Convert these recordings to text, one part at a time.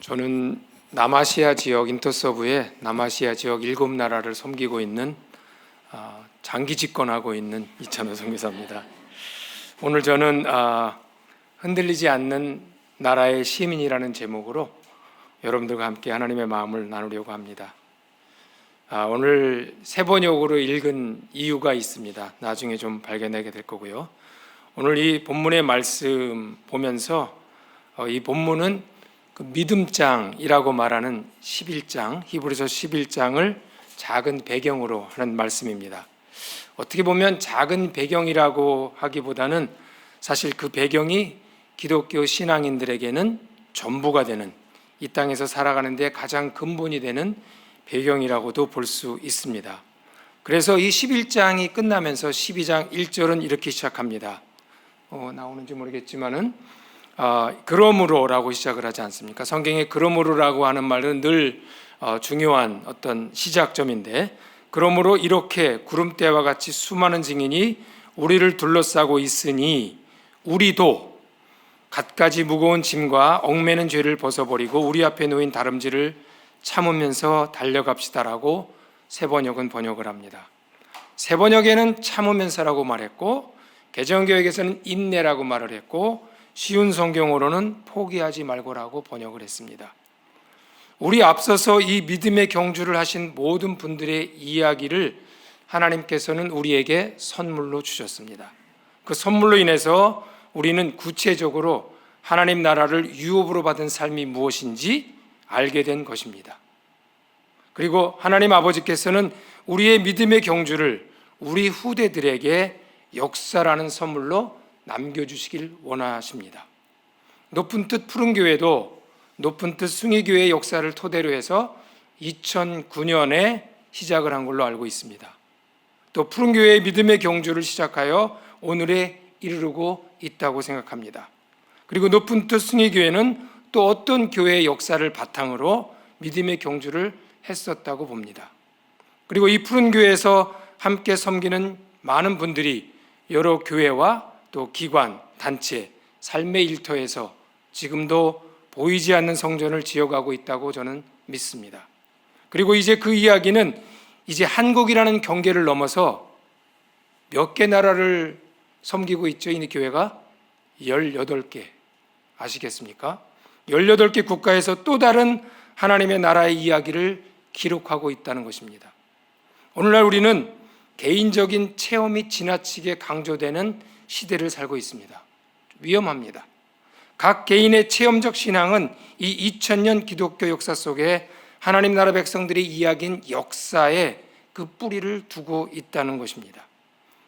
저는 남아시아 지역 인터서브의 남아시아 지역 일곱 나라를 섬기고 있는 아, 장기 집권하고 있는 이찬호 선교사입니다. 오늘 저는 아, 흔들리지 않는 나라의 시민이라는 제목으로 여러분들과 함께 하나님의 마음을 나누려고 합니다. 아, 오늘 세 번역으로 읽은 이유가 있습니다. 나중에 좀 발견하게 될 거고요. 오늘 이 본문의 말씀 보면서 어, 이 본문은 그 믿음장이라고 말하는 11장 히브리서 11장을 작은 배경으로 하는 말씀입니다. 어떻게 보면 작은 배경이라고 하기보다는 사실 그 배경이 기독교 신앙인들에게는 전부가 되는 이 땅에서 살아가는데 가장 근본이 되는 배경이라고도 볼 수 있습니다. 그래서 이 11장이 끝나면서 12장 1절은 이렇게 시작합니다. 어, 나오는지 모르겠지만은 어, 그러므로라고 시작을 하지 않습니까? 성경에 그러므로라고 하는 말은 늘 어, 중요한 어떤 시작점인데 그러므로 이렇게 구름대와 같이 수많은 증인이 우리를 둘러싸고 있으니 우리도 갖가지 무거운 짐과 얽매는 죄를 벗어버리고 우리 앞에 놓인 다름질을 참으면서 달려갑시다라고 세 번역은 번역을 합니다. 세 번역에는 참으면서라고 말했고 개정교역에서는 인내라고 말을 했고 쉬운 성경으로는 포기하지 말고라고 번역을 했습니다. 우리 앞서서 이 믿음의 경주를 하신 모든 분들의 이야기를 하나님께서는 우리에게 선물로 주셨습니다. 그 선물로 인해서 우리는 구체적으로 하나님 나라를 유업으로 받은 삶이 무엇인지 알게 된 것입니다. 그리고 하나님 아버지께서는 우리의 믿음의 경주를 우리 후대들에게 역사라는 선물로 남겨주시길 원하십니다. 높은 뜻 푸른 교회도 높은 뜻 숭의교회 역사를 토대로 해서 2009년에 시작을 한 걸로 알고 있습니다. 또 푸른 교회의 믿음의 경주를 시작하여 오늘에 이르르고 있다고 생각합니다. 그리고 높은 뜻 숭의교회는 또 어떤 교회의 역사를 바탕으로 믿음의 경주를 했었다고 봅니다. 그리고 이 푸른 교회에서 함께 섬기는 많은 분들이 여러 교회와 또 기관, 단체, 삶의 일터에서 지금도 보이지 않는 성전을 지어가고 있다고 저는 믿습니다. 그리고 이제 그 이야기는 이제 한국이라는 경계를 넘어서 몇 개 나라를 섬기고 있죠, 이 교회가? 18개. 아시겠습니까? 18개 국가에서 또 다른 하나님의 나라의 이야기를 기록하고 있다는 것입니다. 오늘날 우리는 개인적인 체험이 지나치게 강조되는 시대를 살고 있습니다. 위험합니다. 각 개인의 체험적 신앙은 이 2000년 기독교 역사 속에 하나님 나라 백성들의 이야기인 역사에 그 뿌리를 두고 있다는 것입니다.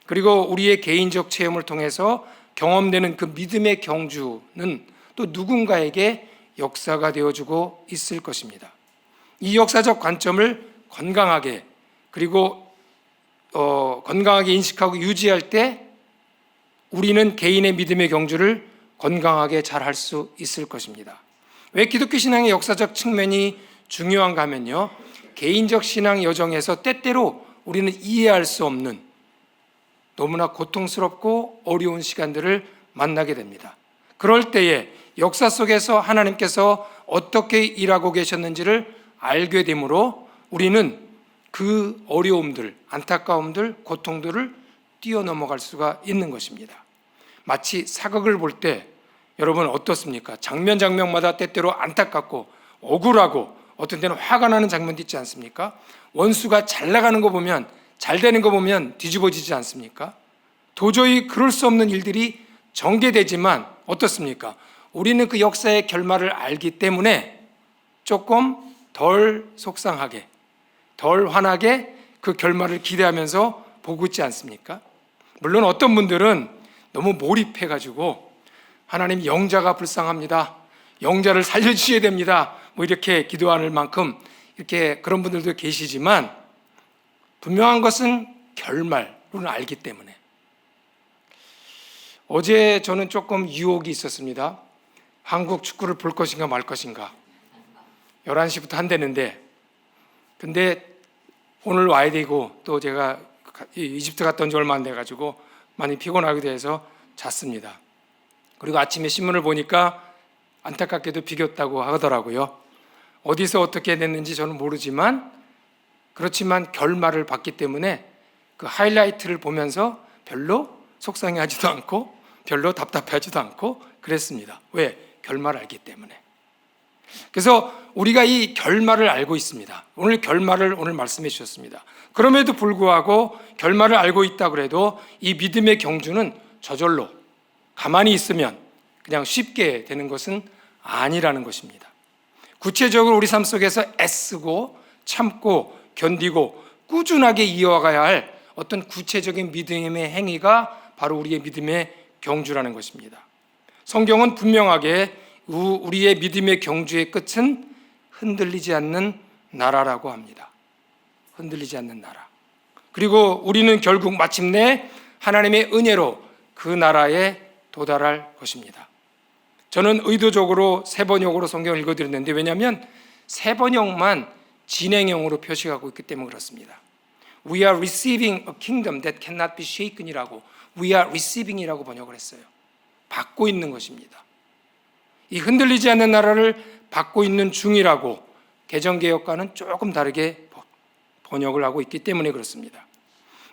그리고 우리의 개인적 체험을 통해서 경험되는 그 믿음의 경주는 또 누군가에게 역사가 되어주고 있을 것입니다. 이 역사적 관점을 건강하게 그리고 어, 건강하게 인식하고 유지할 때 우리는 개인의 믿음의 경주를 건강하게 잘 할 수 있을 것입니다. 왜 기독교 신앙의 역사적 측면이 중요한가 하면요. 개인적 신앙 여정에서 때때로 우리는 이해할 수 없는 너무나 고통스럽고 어려운 시간들을 만나게 됩니다. 그럴 때에 역사 속에서 하나님께서 어떻게 일하고 계셨는지를 알게 되므로 우리는 그 어려움들, 안타까움들, 고통들을 뛰어넘어갈 수가 있는 것입니다. 마치 사극을 볼 때 여러분 어떻습니까? 장면 장면마다 때때로 안타깝고 억울하고 어떤 때는 화가 나는 장면도 있지 않습니까? 원수가 잘 나가는 거 보면 잘 되는 거 보면 뒤집어지지 않습니까? 도저히 그럴 수 없는 일들이 전개되지만 어떻습니까? 우리는 그 역사의 결말을 알기 때문에 조금 덜 속상하게, 덜 환하게 그 결말을 기대하면서 보고 있지 않습니까? 물론 어떤 분들은 너무 몰입해가지고 하나님 영자가 불쌍합니다. 영자를 살려주셔야 됩니다. 뭐 이렇게 기도하는 만큼 이렇게 그런 분들도 계시지만 분명한 것은 결말로는 알기 때문에 어제 저는 조금 유혹이 있었습니다. 한국 축구를 볼 것인가 말 것인가. 11시부터 한대는데 근데 오늘 와야 되고 또 제가 이집트 온지 얼마 안 돼 가지고 많이 피곤하기도 해서 잤습니다. 그리고 아침에 신문을 보니까 안타깝게도 비겼다고 하더라고요. 어디서 어떻게 됐는지 저는 모르지만 그렇지만 결말을 봤기 때문에 그 하이라이트를 보면서 별로 속상해하지도 않고 별로 답답해하지도 않고 그랬습니다. 왜? 결말을 알기 때문에. 그래서 우리가 이 결말을 알고 있습니다. 오늘 결말을 오늘 말씀해 주셨습니다. 그럼에도 불구하고 결말을 알고 있다 그래도 이 믿음의 경주는 저절로 가만히 있으면 그냥 쉽게 되는 것은 아니라는 것입니다. 구체적으로 우리 삶 속에서 애쓰고 참고 견디고 꾸준하게 이어가야 할 어떤 구체적인 믿음의 행위가 바로 우리의 믿음의 경주라는 것입니다. 성경은 분명하게 우리의 믿음의 경주의 끝은 흔들리지 않는 나라라고 합니다. 흔들리지 않는 나라. 그리고 우리는 결국 마침내 하나님의 은혜로 그 나라에 도달할 것입니다. 저는 의도적으로 세 번역으로 성경을 읽어드렸는데 왜냐하면 세 번역만 진행형으로 표시하고 있기 때문에 그렇습니다. We are receiving a kingdom that cannot be shaken이라고 We are receiving이라고 번역을 했어요. 받고 있는 것입니다. 이 흔들리지 않는 나라를 받고 있는 중이라고 개정개혁과는 조금 다르게 번역을 하고 있기 때문에 그렇습니다.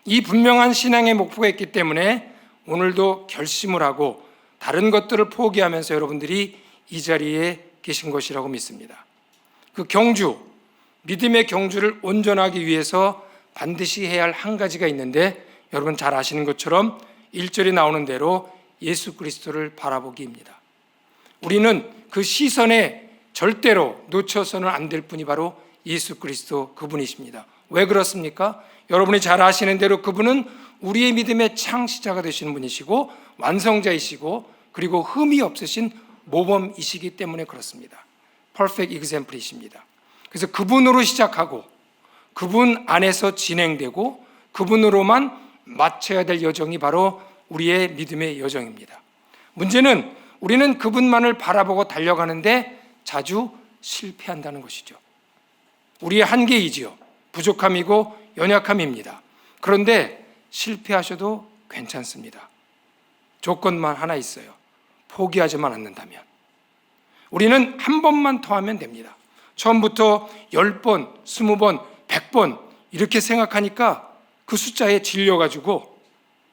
이 분명한 신앙의 목표가 있기 때문에 오늘도 결심을 하고 다른 것들을 포기하면서 여러분들이 이 자리에 계신 것이라고 믿습니다. 그 경주, 믿음의 경주를 온전하기 위해서 반드시 해야 할 한 가지가 있는데 여러분 잘 아시는 것처럼 1절에 나오는 대로 예수 그리스도를 바라보기입니다. 우리는 그 시선에 절대로 놓쳐서는 안 될 분이 바로 예수 그리스도 그분이십니다. 왜 그렇습니까? 여러분이 잘 아시는 대로 그분은 우리의 믿음의 창시자가 되시는 분이시고 완성자이시고 그리고 흠이 없으신 모범이시기 때문에 그렇습니다. 퍼펙트 이그샘플이십니다. 그래서 그분으로 시작하고 그분 안에서 진행되고 그분으로만 마쳐야 될 여정이 바로 우리의 믿음의 여정입니다. 문제는 우리는 그분만을 바라보고 달려가는데 자주 실패한다는 것이죠. 우리의 한계이지요. 부족함이고 연약함입니다. 그런데 실패하셔도 괜찮습니다. 조건만 하나 있어요. 포기하지만 않는다면. 우리는 한 번만 더 하면 됩니다. 처음부터 10번, 20번, 100번 이렇게 생각하니까 그 숫자에 질려가지고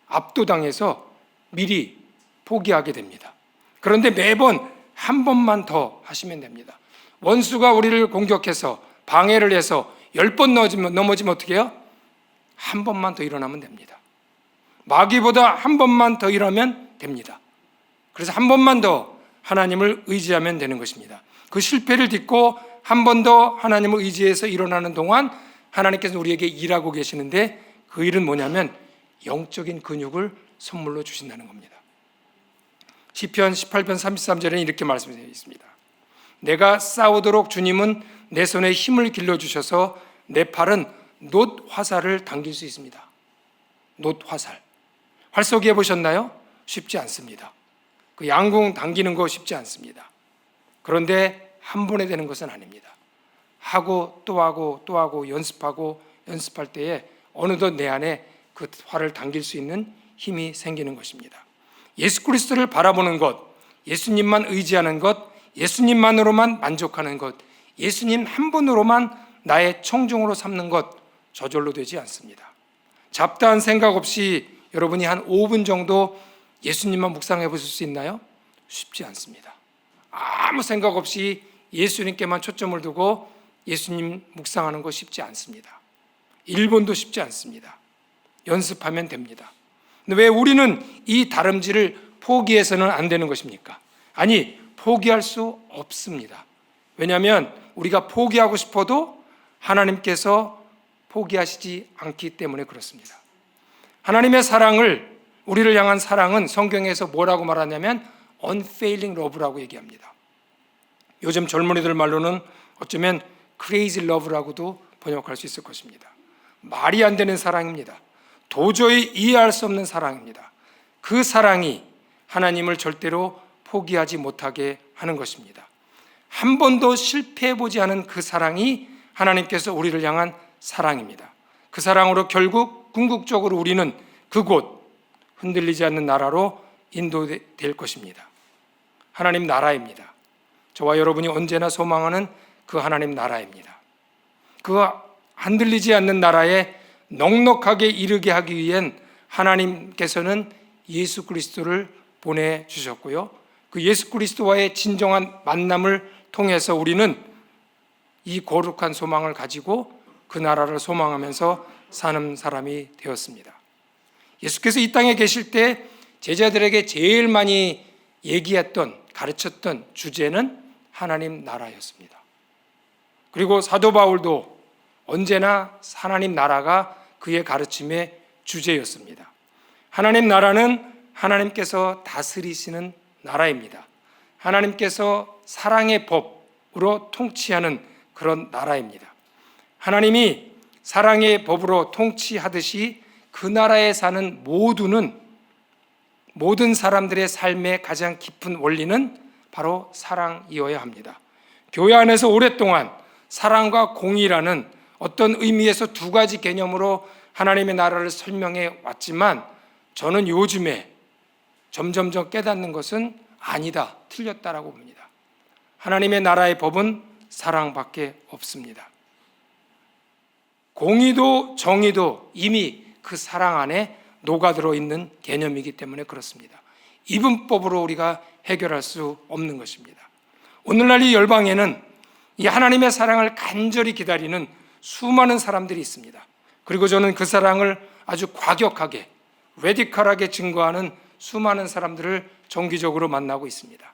압도당해서 미리 포기하게 됩니다. 그런데 매번 한 번만 더 하시면 됩니다. 원수가 우리를 공격해서 방해를 해서 10번 넘어지면, 어떻게 해요? 한 번만 더 일어나면 됩니다. 마귀보다 한 번만 더 일어나면 됩니다. 그래서 한 번만 더 하나님을 의지하면 되는 것입니다. 그 실패를 딛고 한 번 더 하나님을 의지해서 일어나는 동안 하나님께서 우리에게 일하고 계시는데 그 일은 뭐냐면 영적인 근육을 선물로 주신다는 겁니다. 시편 18편 33절에는 이렇게 말씀되어 있습니다. 내가 싸우도록 주님은 내 손에 힘을 길러 주셔서 내 팔은 놋 화살을 당길 수 있습니다. 놋 화살. 활 쏘기 해 보셨나요? 쉽지 않습니다. 그 양궁 당기는 거 쉽지 않습니다. 그런데 한 번에 되는 것은 아닙니다. 하고 또 하고 또 하고 연습하고 연습할 때에 어느덧 내 안에 그 활을 당길 수 있는 힘이 생기는 것입니다. 예수 그리스도를 바라보는 것, 예수님만 의지하는 것, 예수님만으로만 만족하는 것, 예수님 한 분으로만 나의 청중으로 삼는 것 저절로 되지 않습니다. 잡다한 생각 없이 여러분이 한 5분 정도 예수님만 묵상해 보실 수 있나요? 쉽지 않습니다. 아무 생각 없이 예수님께만 초점을 두고 예수님 묵상하는 거 쉽지 않습니다. 1분도 쉽지 않습니다. 연습하면 됩니다. 근데 왜 우리는 이 다름질을 포기해서는 안 되는 것입니까? 아니, 포기할 수 없습니다. 왜냐하면 우리가 포기하고 싶어도 하나님께서 포기하시지 않기 때문에 그렇습니다. 하나님의 사랑을 우리를 향한 사랑은 성경에서 뭐라고 말하냐면 unfailing love라고 얘기합니다. 요즘 젊은이들 말로는 어쩌면 crazy love라고도 번역할 수 있을 것입니다. 말이 안 되는 사랑입니다. 도저히 이해할 수 없는 사랑입니다. 그 사랑이 하나님을 절대로 포기하지 못하게 하는 것입니다. 한 번도 실패해 보지 않은 그 사랑이 하나님께서 우리를 향한 사랑입니다. 그 사랑으로 결국 궁극적으로 우리는 그곳 흔들리지 않는 나라로 인도될 것입니다. 하나님 나라입니다. 저와 여러분이 언제나 소망하는 그 하나님 나라입니다. 그 흔들리지 않는 나라에 넉넉하게 이르게 하기 위한 하나님께서는 예수 그리스도를 보내 주셨고요. 그 예수 그리스도와의 진정한 만남을 통해서 우리는 이 거룩한 소망을 가지고 그 나라를 소망하면서 사는 사람이 되었습니다. 예수께서 이 땅에 계실 때 제자들에게 제일 많이 얘기했던 가르쳤던 주제는 하나님 나라였습니다. 그리고 사도 바울도 언제나 하나님 나라가 그의 가르침의 주제였습니다. 하나님 나라는 하나님께서 다스리시는 나라입니다. 하나님께서 사랑의 법으로 통치하는 그런 나라입니다. 하나님이 사랑의 법으로 통치하듯이 그 나라에 사는 모두는 모든 사람들의 삶의 가장 깊은 원리는 바로 사랑이어야 합니다. 교회 안에서 오랫동안 사랑과 공의라는 어떤 의미에서 두 가지 개념으로 하나님의 나라를 설명해 왔지만 저는 요즘에 점점점 깨닫는 것은 아니다, 틀렸다라고 봅니다. 하나님의 나라의 법은 사랑밖에 없습니다. 공의도 정의도 이미 그 사랑 안에 녹아들어 있는 개념이기 때문에 그렇습니다. 이분법으로 우리가 해결할 수 없는 것입니다. 오늘날 이 열방에는 이 하나님의 사랑을 간절히 기다리는 수많은 사람들이 있습니다. 그리고 저는 그 사랑을 아주 과격하게, 레디컬하게 증거하는 수많은 사람들을 정기적으로 만나고 있습니다.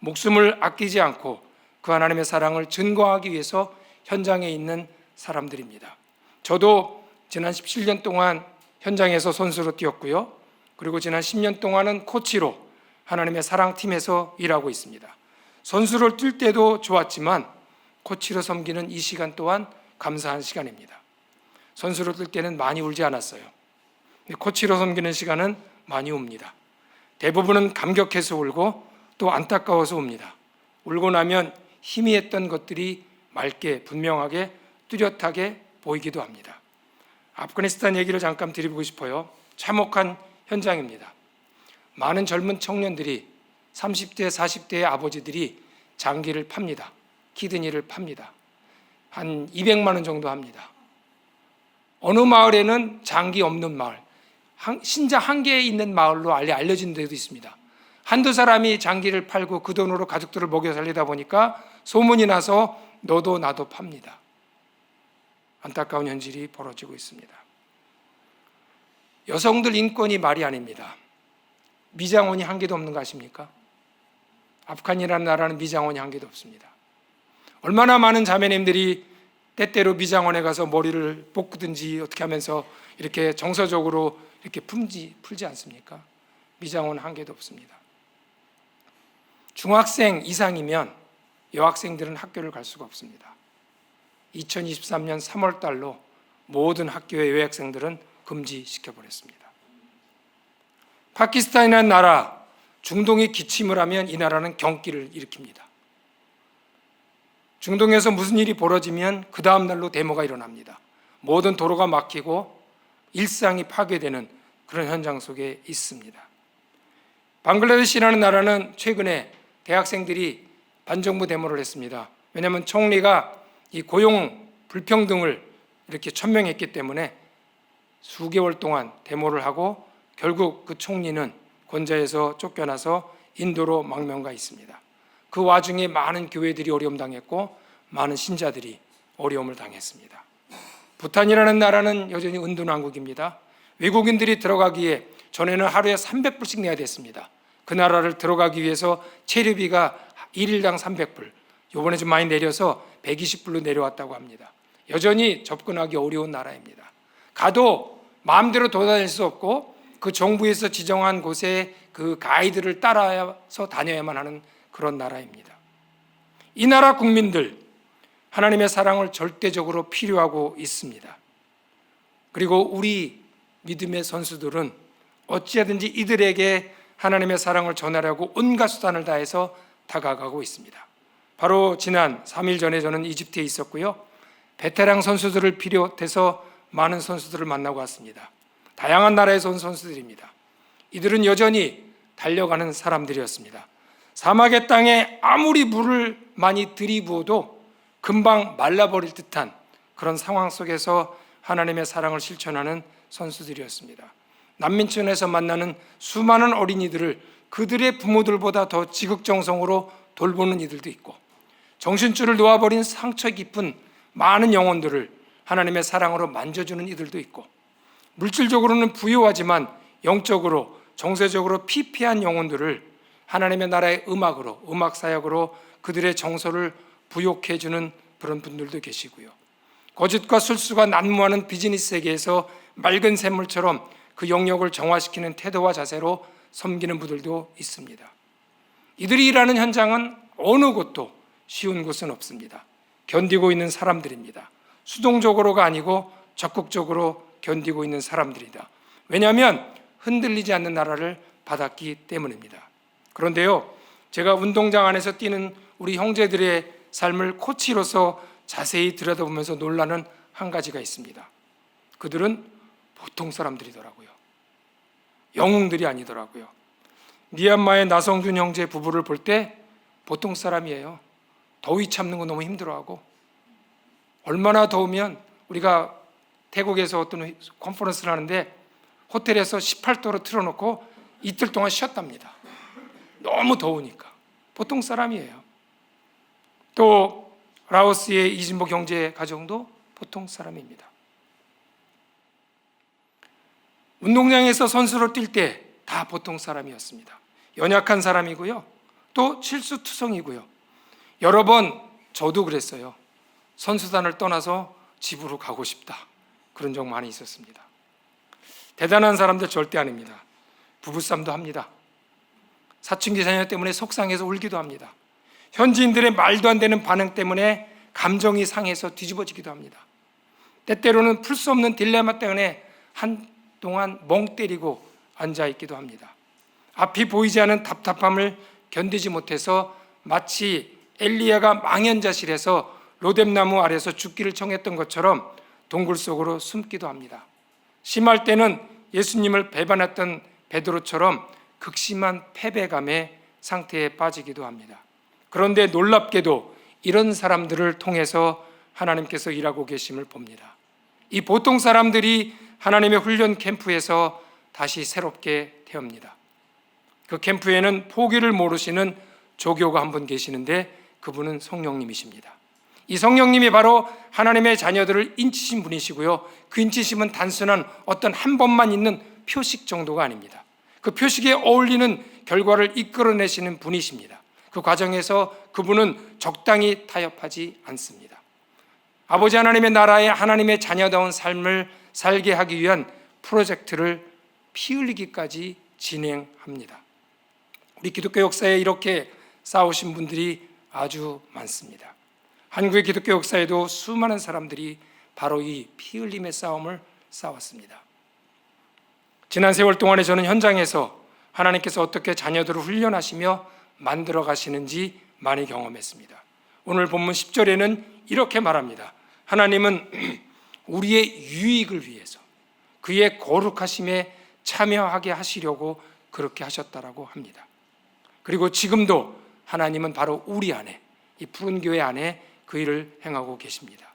목숨을 아끼지 않고 그 하나님의 사랑을 증거하기 위해서 현장에 있는 사람들입니다. 저도 지난 17년 동안 현장에서 선수로 뛰었고요. 그리고 지난 10년 동안은 코치로 하나님의 사랑팀에서 일하고 있습니다. 선수를 뛸 때도 좋았지만 코치로 섬기는 이 시간 또한 감사한 시간입니다. 선수로 뛸 때는 많이 울지 않았어요. 코치로 섬기는 시간은 많이 웁니다. 대부분은 감격해서 울고 또 안타까워서 웁니다. 울고 나면 희미했던 것들이 맑게 분명하게 뚜렷하게 보이기도 합니다. 아프가니스탄 얘기를 잠깐 드리고 싶어요. 참혹한 현장입니다. 많은 젊은 청년들이 30대, 40대의 아버지들이 장기를 팝니다. 키드니를 팝니다. 한 200만 원 정도 합니다. 어느 마을에는 장기 없는 마을, 신자 한 개에 있는 마을로 알려진 데도 있습니다. 한두 사람이 장기를 팔고 그 돈으로 가족들을 먹여 살리다 보니까 소문이 나서 너도 나도 팝니다. 안타까운 현실이 벌어지고 있습니다. 여성들 인권이 말이 아닙니다. 미장원이 한 개도 없는 거 아십니까? 아프간이라는 나라는 미장원이 한 개도 없습니다. 얼마나 많은 자매님들이 때때로 미장원에 가서 머리를 볶든지 어떻게 하면서 이렇게 정서적으로 이렇게 품지, 풀지 않습니까? 미장원 한 개도 없습니다. 중학생 이상이면 여학생들은 학교를 갈 수가 없습니다. 2023년 3월 달로 모든 학교의 여학생들은 금지시켜 버렸습니다. 파키스탄이라는 나라 중동이 기침을 하면 이 나라는 경기를 일으킵니다. 중동에서 무슨 일이 벌어지면 그 다음 날로 데모가 일어납니다. 모든 도로가 막히고 일상이 파괴되는 그런 현장 속에 있습니다. 방글라데시라는 나라는 최근에 대학생들이 반정부 데모를 했습니다. 왜냐하면 총리가 이 고용 불평등을 이렇게 천명했기 때문에 수개월 동안 데모를 하고 결국 그 총리는 권좌에서 쫓겨나서 인도로 망명가 있습니다. 그 와중에 많은 교회들이 어려움 당했고 많은 신자들이 어려움을 당했습니다. 부탄이라는 나라는 여전히 은둔왕국입니다. 외국인들이 들어가기에 전에는 하루에 300불씩 내야 됐습니다. 그 나라를 들어가기 위해서 체류비가 1일당 300불, 요번에 좀 많이 내려서 120불로 내려왔다고 합니다. 여전히 접근하기 어려운 나라입니다. 가도 마음대로 돌아다닐 수 없고 그 정부에서 지정한 곳에 그 가이드를 따라서 다녀야만 하는 그런 나라입니다. 이 나라 국민들 하나님의 사랑을 절대적으로 필요하고 있습니다. 그리고 우리 믿음의 선수들은 어찌하든지 이들에게 하나님의 사랑을 전하려고 온갖 수단을 다해서 다가가고 있습니다. 바로 지난 3일 전에 저는 이집트에 있었고요. 베테랑 선수들을 비롯해서 많은 선수들을 만나고 왔습니다. 다양한 나라에서 온 선수들입니다. 이들은 여전히 달려가는 사람들이었습니다. 사막의 땅에 아무리 물을 많이 들이부어도 금방 말라버릴 듯한 그런 상황 속에서 하나님의 사랑을 실천하는 선수들이었습니다. 난민촌에서 만나는 수많은 어린이들을 그들의 부모들보다 더 지극정성으로 돌보는 이들도 있고 정신줄을 놓아버린 상처 깊은 많은 영혼들을 하나님의 사랑으로 만져주는 이들도 있고 물질적으로는 부유하지만 영적으로 정서적으로 피폐한 영혼들을 하나님의 나라의 음악으로 음악 사역으로 그들의 정서를 부욕해 주는 그런 분들도 계시고요. 거짓과 술수가 난무하는 비즈니스 세계에서 맑은 샘물처럼 그 영역을 정화시키는 태도와 자세로 섬기는 분들도 있습니다. 이들이 일하는 현장은 어느 곳도 쉬운 곳은 없습니다. 견디고 있는 사람들입니다. 수동적으로가 아니고 적극적으로 견디고 있는 사람들이다. 왜냐하면 흔들리지 않는 나라를 받았기 때문입니다. 그런데요, 제가 운동장 안에서 뛰는 우리 형제들의 삶을 코치로서 자세히 들여다보면서 놀라는 한 가지가 있습니다. 그들은 보통 사람들이더라고요. 영웅들이 아니더라고요. 미얀마의 나성준 형제 부부를 볼 때 보통 사람이에요. 더위 참는 거 너무 힘들어하고 얼마나 더우면 우리가 태국에서 어떤 컨퍼런스를 하는데 호텔에서 18도로 틀어놓고 이틀 동안 쉬었답니다. 너무 더우니까 보통 사람이에요. 또 라오스의 이진복 경제 가정도 보통 사람입니다. 운동장에서 선수로 뛸 때 다 보통 사람이었습니다. 연약한 사람이고요. 또 실수투성이고요. 여러 번 저도 그랬어요. 선수단을 떠나서 집으로 가고 싶다. 그런 적 많이 있었습니다. 대단한 사람들 절대 아닙니다. 부부싸움도 합니다. 사춘기 자녀 때문에 속상해서 울기도 합니다. 현지인들의 말도 안 되는 반응 때문에 감정이 상해서 뒤집어지기도 합니다. 때때로는 풀 수 없는 딜레마 때문에 한동안 멍 때리고 앉아 있기도 합니다. 앞이 보이지 않은 답답함을 견디지 못해서 마치 엘리야가 망연자실해서 로뎀나무 아래서 죽기를 청했던 것처럼 동굴 속으로 숨기도 합니다. 심할 때는 예수님을 배반했던 베드로처럼 극심한 패배감의 상태에 빠지기도 합니다. 그런데 놀랍게도 이런 사람들을 통해서 하나님께서 일하고 계심을 봅니다. 이 보통 사람들이 하나님의 훈련 캠프에서 다시 새롭게 태웁니다. 그 캠프에는 포기를 모르시는 조교가 한 분 계시는데 그분은 성령님이십니다. 이 성령님이 바로 하나님의 자녀들을 인치신 분이시고요. 그 인치심은 단순한 어떤 한 번만 있는 표식 정도가 아닙니다. 그 표식에 어울리는 결과를 이끌어내시는 분이십니다. 그 과정에서 그분은 적당히 타협하지 않습니다. 아버지 하나님의 나라에 하나님의 자녀다운 삶을 살게 하기 위한 프로젝트를 피 흘리기까지 진행합니다. 우리 기독교 역사에 이렇게 싸우신 분들이 아주 많습니다. 한국의 기독교 역사에도 수많은 사람들이 바로 이 피 흘림의 싸움을 싸웠습니다. 지난 세월 동안에 저는 현장에서 하나님께서 어떻게 자녀들을 훈련하시며 만들어 가시는지 많이 경험했습니다. 오늘 본문 10절에는 이렇게 말합니다. 하나님은 우리의 유익을 위해서 그의 거룩하심에 참여하게 하시려고 그렇게 하셨다라고 합니다. 그리고 지금도 하나님은 바로 우리 안에 이 푸른 교회 안에 그 일을 행하고 계십니다.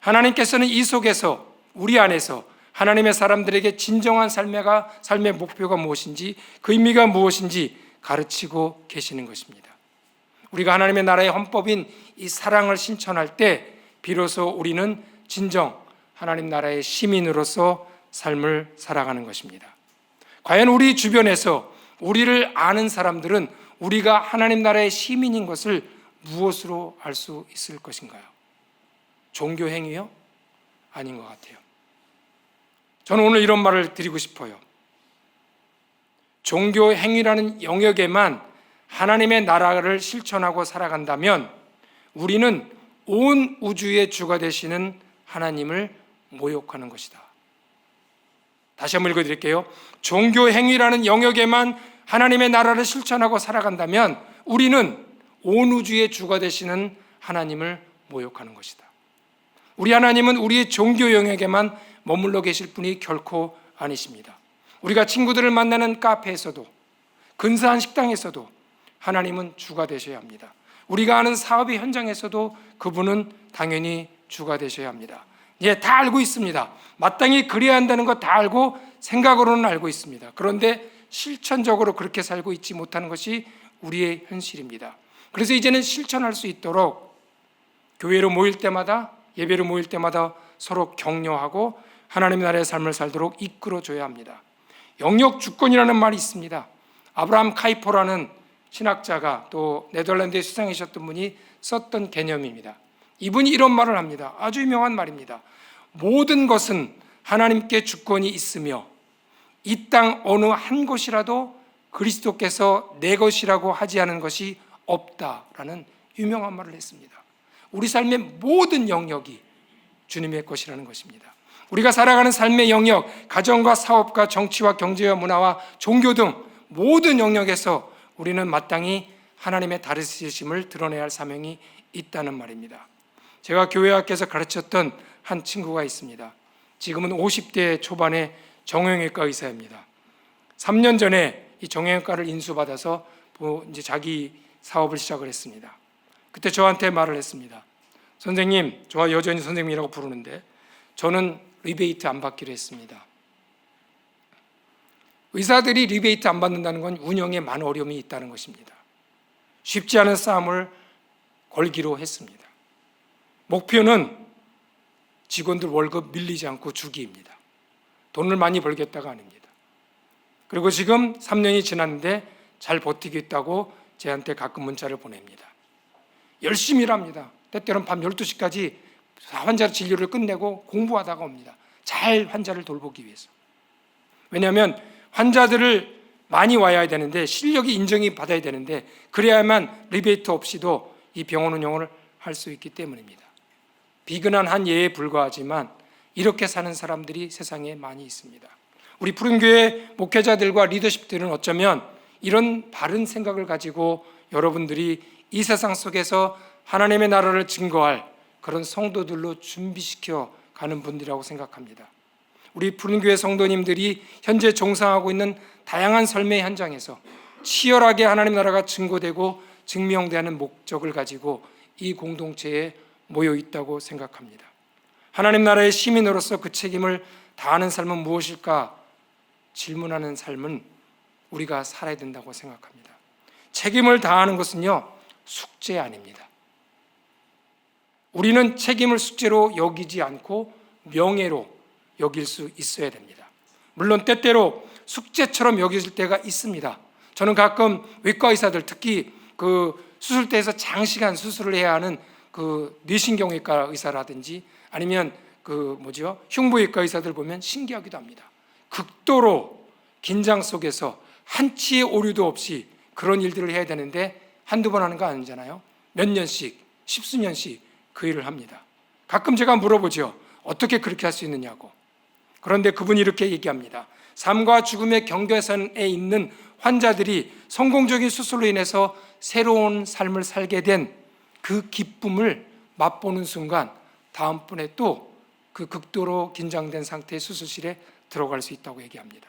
하나님께서는 이 속에서 우리 안에서 하나님의 사람들에게 진정한 삶의가 삶의 목표가 무엇인지 그 의미가 무엇인지 가르치고 계시는 것입니다. 우리가 하나님의 나라의 헌법인 이 사랑을 실천할 때 비로소 우리는 진정 하나님 나라의 시민으로서 삶을 살아가는 것입니다. 과연 우리 주변에서 우리를 아는 사람들은 우리가 하나님 나라의 시민인 것을 무엇으로 알 수 있을 것인가요? 종교 행위요? 아닌 것 같아요. 저는 오늘 이런 말을 드리고 싶어요. 종교 행위라는 영역에만 하나님의 나라를 실천하고 살아간다면 우리는 온 우주의 주가 되시는 하나님을 모욕하는 것이다. 다시 한번 읽어드릴게요. 종교 행위라는 영역에만 하나님의 나라를 실천하고 살아간다면 우리는 온 우주의 주가 되시는 하나님을 모욕하는 것이다. 우리 하나님은 우리의 종교 영역에만 머물러 계실 분이 결코 아니십니다. 우리가 친구들을 만나는 카페에서도 근사한 식당에서도 하나님은 주가 되셔야 합니다. 우리가 하는 사업의 현장에서도 그분은 당연히 주가 되셔야 합니다. 예, 다 알고 있습니다. 마땅히 그래야 한다는 거다 알고 생각으로는 알고 있습니다. 그런데 실천적으로 그렇게 살고 있지 못하는 것이 우리의 현실입니다. 그래서 이제는 실천할 수 있도록 교회로 모일 때마다 예배로 모일 때마다 서로 격려하고 하나님의 나라의 삶을 살도록 이끌어 줘야 합니다. 영역 주권이라는 말이 있습니다. 아브라함 카이포라는 신학자가 또 네덜란드의 수상이셨던 분이 썼던 개념입니다. 이분이 이런 말을 합니다. 아주 유명한 말입니다. 모든 것은 하나님께 주권이 있으며 이 땅 어느 한 곳이라도 그리스도께서 내 것이라고 하지 않은 것이 없다라는 유명한 말을 했습니다. 우리 삶의 모든 영역이 주님의 것이라는 것입니다. 우리가 살아가는 삶의 영역, 가정과 사업과 정치와 경제와 문화와 종교 등 모든 영역에서 우리는 마땅히 하나님의 다르시심을 드러내야 할 사명이 있다는 말입니다. 제가 교회 학교에서 가르쳤던 한 친구가 있습니다. 지금은 50대 초반의 정형외과 의사입니다. 3년 전에 이 정형외과를 인수받아서 뭐 이제 자기 사업을 시작을 했습니다. 그때 저한테 말을 했습니다. 선생님, 저와 여전히 선생님이라고 부르는데 저는 리베이트 안 받기로 했습니다. 의사들이 리베이트 안 받는다는 건 운영에 많은 어려움이 있다는 것입니다. 쉽지 않은 싸움을 걸기로 했습니다. 목표는 직원들 월급 밀리지 않고 주기입니다. 돈을 많이 벌겠다가 아닙니다. 그리고 지금 3년이 지났는데 잘 버티고 있다고 저한테 가끔 문자를 보냅니다. 열심히 일합니다. 때때로는 밤 12시까지 환자 진료를 끝내고 공부하다가 옵니다. 잘 환자를 돌보기 위해서. 왜냐하면 환자들을 많이 와야 되는데 실력이 인정이 받아야 되는데 그래야만 리베이트 없이도 이 병원 운영을 할 수 있기 때문입니다. 비근한 한 예에 불과하지만 이렇게 사는 사람들이 세상에 많이 있습니다. 우리 푸른교회 목회자들과 리더십들은 어쩌면 이런 바른 생각을 가지고 여러분들이 이 세상 속에서 하나님의 나라를 증거할 그런 성도들로 준비시켜 가는 분들이라고 생각합니다. 우리 푸른 교회 성도님들이 현재 종상하고 있는 다양한 삶의 현장에서 치열하게 하나님 나라가 증거되고 증명되는 목적을 가지고 이 공동체에 모여 있다고 생각합니다. 하나님 나라의 시민으로서 그 책임을 다하는 삶은 무엇일까 질문하는 삶은 우리가 살아야 된다고 생각합니다. 책임을 다하는 것은요, 숙제 아닙니다. 우리는 책임을 숙제로 여기지 않고 명예로 여길 수 있어야 됩니다. 물론 때때로 숙제처럼 여겨질 때가 있습니다. 저는 가끔 외과 의사들 특히 그 수술대에서 장시간 수술을 해야 하는 그 뇌신경외과 의사라든지 아니면 그 뭐죠 흉부외과 의사들 보면 신기하기도 합니다. 극도로 긴장 속에서 한치의 오류도 없이 그런 일들을 해야 되는데 한두 번 하는 거 아니잖아요. 몇 년씩, 십수년씩 그 일을 합니다. 가끔 제가 물어보죠. 어떻게 그렇게 할 수 있느냐고. 그런데 그분이 이렇게 얘기합니다. 삶과 죽음의 경계선에 있는 환자들이 성공적인 수술로 인해서 새로운 삶을 살게 된 그 기쁨을 맛보는 순간 다음번에 또 그 극도로 긴장된 상태의 수술실에 들어갈 수 있다고 얘기합니다.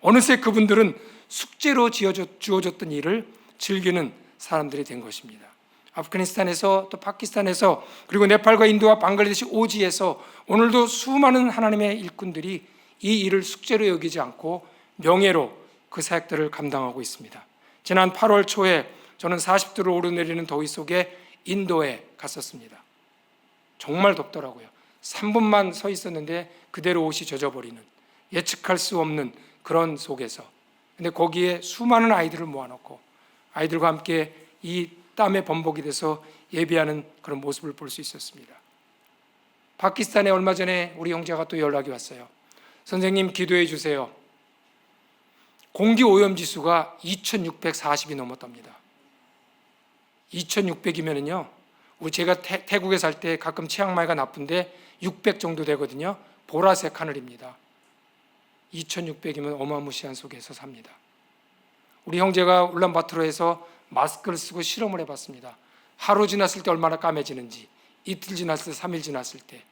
어느새 그분들은 숙제로 주어졌던 일을 즐기는 사람들이 된 것입니다. 아프가니스탄에서 또 파키스탄에서 그리고 네팔과 인도와 방글라데시 오지에서 오늘도 수많은 하나님의 일꾼들이 이 일을 숙제로 여기지 않고 명예로 그 사역들을 감당하고 있습니다. 지난 8월 초에 저는 40도를 오르내리는 더위 속에 인도에 갔었습니다. 정말 덥더라고요. 3분만 서 있었는데 그대로 옷이 젖어버리는 예측할 수 없는 그런 속에서 근데 거기에 수많은 아이들을 모아놓고 아이들과 함께 이 땀에 범벅이 돼서 예배하는 그런 모습을 볼 수 있었습니다. 파키스탄에 얼마 전에 우리 형제가 또 연락이 왔어요. 선생님 기도해 주세요. 공기 오염 지수가 2,640이 넘었답니다. 2,600이면은요. 우리 제가 태, 태국에 살 때 가끔 치앙마이가 나쁜데 600 정도 되거든요. 보라색 하늘입니다. 2,600이면 어마무시한 속에서 삽니다. 우리 형제가 울란바토르에서 마스크를 쓰고 실험을 해봤습니다. 하루 지났을 때 얼마나 까매지는지, 이틀 지났을 때, 3일 지났을 때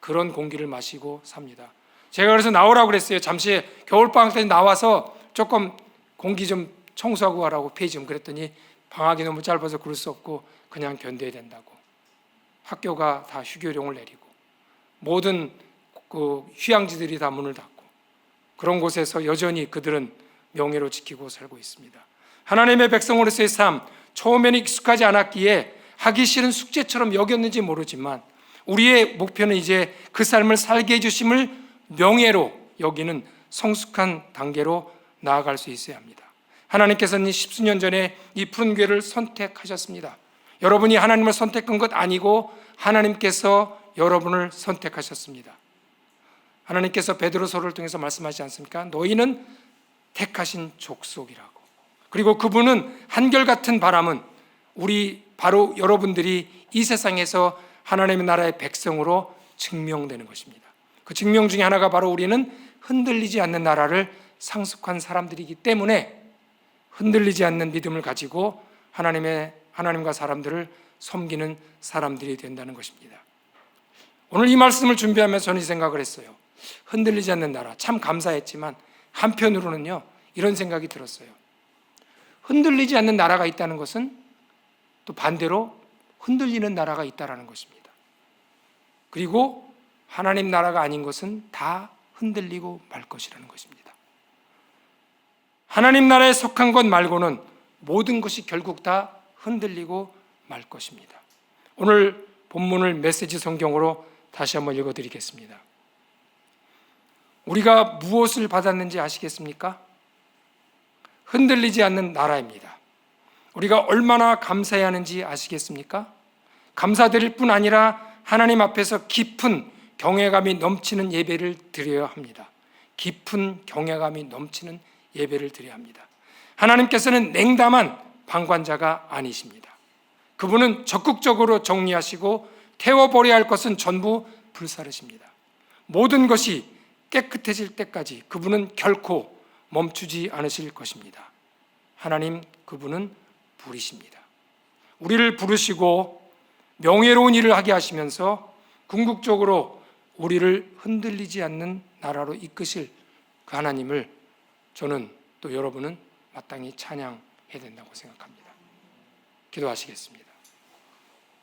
그런 공기를 마시고 삽니다. 제가 그래서 나오라고 그랬어요. 잠시 겨울방학 때 나와서 조금 공기 좀 청소하고 가라고 폐지 좀 그랬더니 방학이 너무 짧아서 그럴 수 없고 그냥 견뎌야 된다고. 학교가 다 휴교령을 내리고 모든 그 휴양지들이 다 문을 닫고 그런 곳에서 여전히 그들은 명예로 지키고 살고 있습니다. 하나님의 백성으로서의 삶 처음에는 익숙하지 않았기에 하기 싫은 숙제처럼 여겼는지 모르지만 우리의 목표는 이제 그 삶을 살게 해주심을 명예로 여기는 성숙한 단계로 나아갈 수 있어야 합니다. 하나님께서는 십수년 전에 이 푸른 교회를 선택하셨습니다. 여러분이 하나님을 선택한 것 아니고 하나님께서 여러분을 선택하셨습니다. 하나님께서 베드로서를 통해서 말씀하지 않습니까? 너희는 택하신 족속이라고. 그리고 그분은 한결같은 바람은 우리 바로 여러분들이 이 세상에서 하나님의 나라의 백성으로 증명되는 것입니다. 그 증명 중에 하나가 바로 우리는 흔들리지 않는 나라를 상속한 사람들이기 때문에 흔들리지 않는 믿음을 가지고 하나님의 하나님과 사람들을 섬기는 사람들이 된다는 것입니다. 오늘 이 말씀을 준비하면서 저는 이 생각을 했어요. 흔들리지 않는 나라 참 감사했지만 한편으로는요 이런 생각이 들었어요. 흔들리지 않는 나라가 있다는 것은 또 반대로 흔들리는 나라가 있다라는 것입니다. 그리고 하나님 나라가 아닌 것은 다 흔들리고 말 것이라는 것입니다. 하나님 나라에 속한 것 말고는 모든 것이 결국 다 흔들리고 말 것입니다. 오늘 본문을 메시지 성경으로 다시 한번 읽어 드리겠습니다. 우리가 무엇을 받았는지 아시겠습니까? 흔들리지 않는 나라입니다. 우리가 얼마나 감사해야 하는지 아시겠습니까? 감사드릴 뿐 아니라 하나님 앞에서 깊은 경외감이 넘치는 예배를 드려야 합니다. 깊은 경외감이 넘치는 예배를 드려야 합니다. 하나님께서는 냉담한 방관자가 아니십니다. 그분은 적극적으로 정리하시고 태워버려야 할 것은 전부 불사르십니다. 모든 것이 깨끗해질 때까지 그분은 결코 멈추지 않으실 것입니다. 하나님 그분은 불이십니다. 우리를 부르시고 명예로운 일을 하게 하시면서 궁극적으로 우리를 흔들리지 않는 나라로 이끄실 그 하나님을 저는 또 여러분은 마땅히 찬양해야 된다고 생각합니다. 기도하시겠습니다.